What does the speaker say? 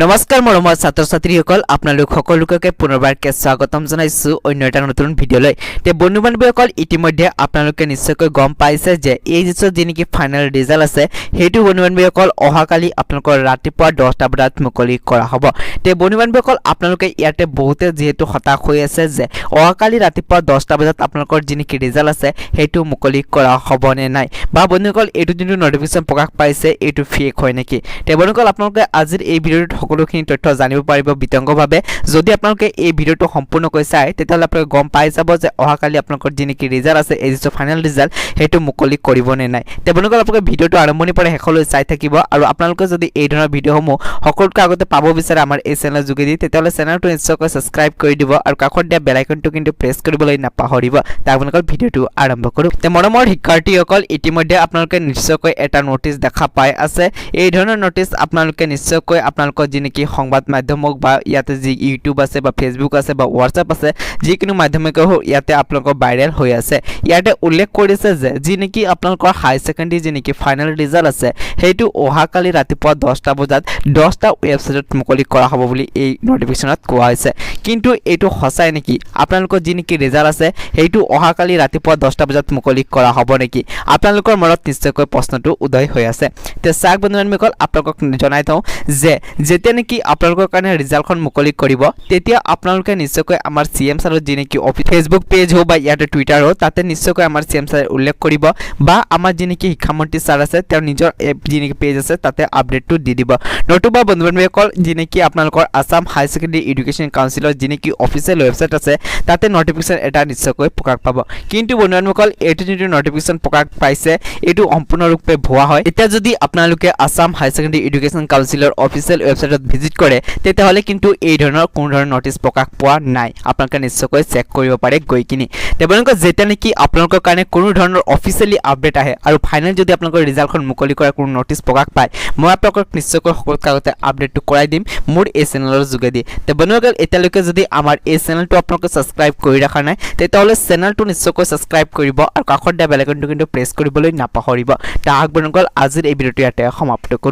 নমস্কাৰ মৰমৰ ছাত্ৰ ছাত্ৰীসকল আপোনালোক সকলোকে পুনৰবাৰকে স্বাগতম জনাইছোঁ অন্য এটা নতুন ভিডিঅ'লৈ। তে, বন্ধু বান্ধৱীসকল ইতিমধ্যে আপোনালোকে নিশ্চয়কৈ গম পাইছে যে, এই যিটো যি নেকি ফাইনেল ৰিজাল্ট আছে, সেইটো বন্ধু বান্ধৱীসকল অহাকালি আপোনালোকৰ ৰাতিপুৱা দহটা বজাত মুকলি কৰা হ'ব। তে, বন্ধু বান্ধৱীসকল আপোনালোকে ইয়াতে বহুতে যিহেতু হতাশ হৈ আছে যে, অহাকালি ৰাতিপুৱা দহটা বজাত আপোনালোকৰ যি নেকি ৰিজাল্ট আছে, সেইটো মুকলি কৰা হ'বনে নাই? বা বন্ধুসকল এইটো যোনটো নটিফিকেশ্যন প্ৰকাশ পাইছে, এইটো ফেক হয় নেকি? তে বন্ধুসকল আপোনালোকে আজিৰ এই ভিডিঅ'টোত সকলোখিনি তথ্য জানিব পাৰিব বিতংগভাৱে। যদি আপোনালোকে এই ভিডিঅ'টো সম্পূৰ্ণকৈ চাই তেতিয়াহ'লে আপোনালোকে গম পাই যাব যে অহাকালি আপোনালোকৰ যি নেকি ৰিজাল্ট আছে, এই যিটো ফাইনেল ৰিজাল্ট সেইটো মুকলি কৰিবনে নাই। তে বন্ধুসকল আপোনালোকে ভিডিঅ'টো আৰম্ভণিৰ পৰা শেষলৈ চাই থাকিব আৰু আপোনালোকে যদি এই ধৰণৰ ভিডিঅ'সমূহ সকলোতকৈ আগতে পাব বিচাৰে আমাৰ এই চেনেলৰ যোগেদি, তেতিয়াহ'লে চেনেলটো নিশ্চয়কৈ ছাবস্ক্ৰাইব কৰি দিব আৰু কাষত দিয়া বেল আইকনটো কিন্তু প্ৰেছ কৰিবলৈ নাপাহৰিব। তাৰ আপোনালোকৰ ভিডিঅ'টো আৰম্ভ কৰোঁ। তে মৰমৰ শিক্ষাৰ্থীসকল, ইতিমধ্যে আপোনালোকে নিশ্চয়কৈ এটা ন'টিচ দেখা পাই আছে। এই ধৰণৰ ন'টিচ আপোনালোকে নিশ্চয়কৈ আপোনালোকৰ যি নেকি সংবাদ মাধ্যম হওক বা ইয়াতে যি ইউটিউব আছে বা ফেচবুক আছে বা হোৱাটছআপ আছে, যিকোনো মাধ্যমিকে ইয়াতে আপোনালোকৰ ভাইৰেল হৈ আছে। ইয়াতে উল্লেখ কৰিছে যে, যি নেকি আপোনালোকৰ হাই ছেকেণ্ডেৰী যি নেকি ফাইনেল ৰিজাল্ট আছে, সেইটো অহাকালি ৰাতিপুৱা দহটা বজাত, দহটা ৱেবছাইটত মুকলি কৰা হ'ব বুলি এই নটিফিকেশ্যনত কোৱা হৈছে। কিন্তু এইটো সঁচাই নেকি? আপোনালোকৰ যি নেকি ৰিজাল্ট আছে, সেইটো অহাকালি ৰাতিপুৱা দহটা বজাত মুকলি কৰা হ'ব নেকি? আপোনালোকৰ মনত নিশ্চয়কৈ প্ৰশ্নটো উদয় হৈ আছে। তে চাওক বন্ধু বান্ধৱীসকল আপোনালোকক জনাই থওঁ যে যেতিয়া নেকি আপোনালোকৰ কাৰণে ৰিজাল্টখন মুকলি কৰিব, তেতিয়া আপোনালোকে নিশ্চয়কৈ আমাৰ চি এম ছাৰৰ যি নেকি ফেচবুক পেজ হওক বা ইয়াতে টুইটাৰ হওক, তাতে নিশ্চয়কৈ আমাৰ চি এম ছাৰে উল্লেখ কৰিব বা আমাৰ যি নেকি শিক্ষামন্ত্ৰী ছাৰ আছে, তেওঁৰ নিজৰ যি নেকি পেজ আছে, তাতে আপডেটটো দি দিব। নতুবা বন্ধু বান্ধৱীসকল যি নেকি আপোনালোকৰ আছাম হাই ছেকেণ্ডেৰী এডুকেশ্যন কাউন্সিলৰ যি নেকি অফিচিয়েল ৱেবছাইট আছে, তাতে নটিফিকেশ্যন এটা নিশ্চয়কৈ প্ৰকাশ পাব। কিন্তু বন্ধু বান্ধৱীসকল এইটো যিটো নটিফিকেশ্যন প্ৰকাশ পাইছে, এইটো সম্পূৰ্ণৰূপে ভুৱা হয়। এতিয়া যদি আপোনালোকে আছাম হাই ছেকেণ্ডেৰী এডুকেশ্যন কাউন্সিলৰ অফিচিয়েল ৱেবছাইটত ভিজিট কৰে তেতিয়াহ'লে কিন্তু এই ধৰণৰ কোনো ধৰণৰ নটিচ প্ৰকাশ পোৱা নাই। আপোনালোকে নিশ্চয়কৈ চেক কৰিব পাৰে গৈ কিনি। তেওঁলোকে যেতিয়া নেকি আপোনালোকৰ কাৰণে কোনো ধৰণৰ অফিচিয়েলি আপডেট আহে আৰু ফাইনেল যদি আপোনালোকৰ ৰিজাল্টখন মুকলি কৰাৰ কোনো নটিচ প্ৰকাশ পায়, মই আপোনালোকক নিশ্চয়কৈ সকলোতকৈ আগতে আপডেটটো কৰাই দিম মোৰ এই চেনেলৰ যোগেদি। তে বন্ধুসকল, এতিয়ালৈকে যদি আমাৰ এই চেনেলটো আপোনালোকে ছাবস্ক্ৰাইব কৰি ৰখা নাই তেতিয়াহ'লে চেনেলটো নিশ্চয়কৈ ছাবস্ক্ৰাইব কৰিব আৰু কাষত দিয়া বেলেগনটো কিন্তু প্ৰেছ কৰিবলৈ নাপাহৰিব। তাৰ আগবঢ়াগল আজিৰ এই ভিডিঅ'টো ইয়াতে সমাপ্ত কৰোঁ।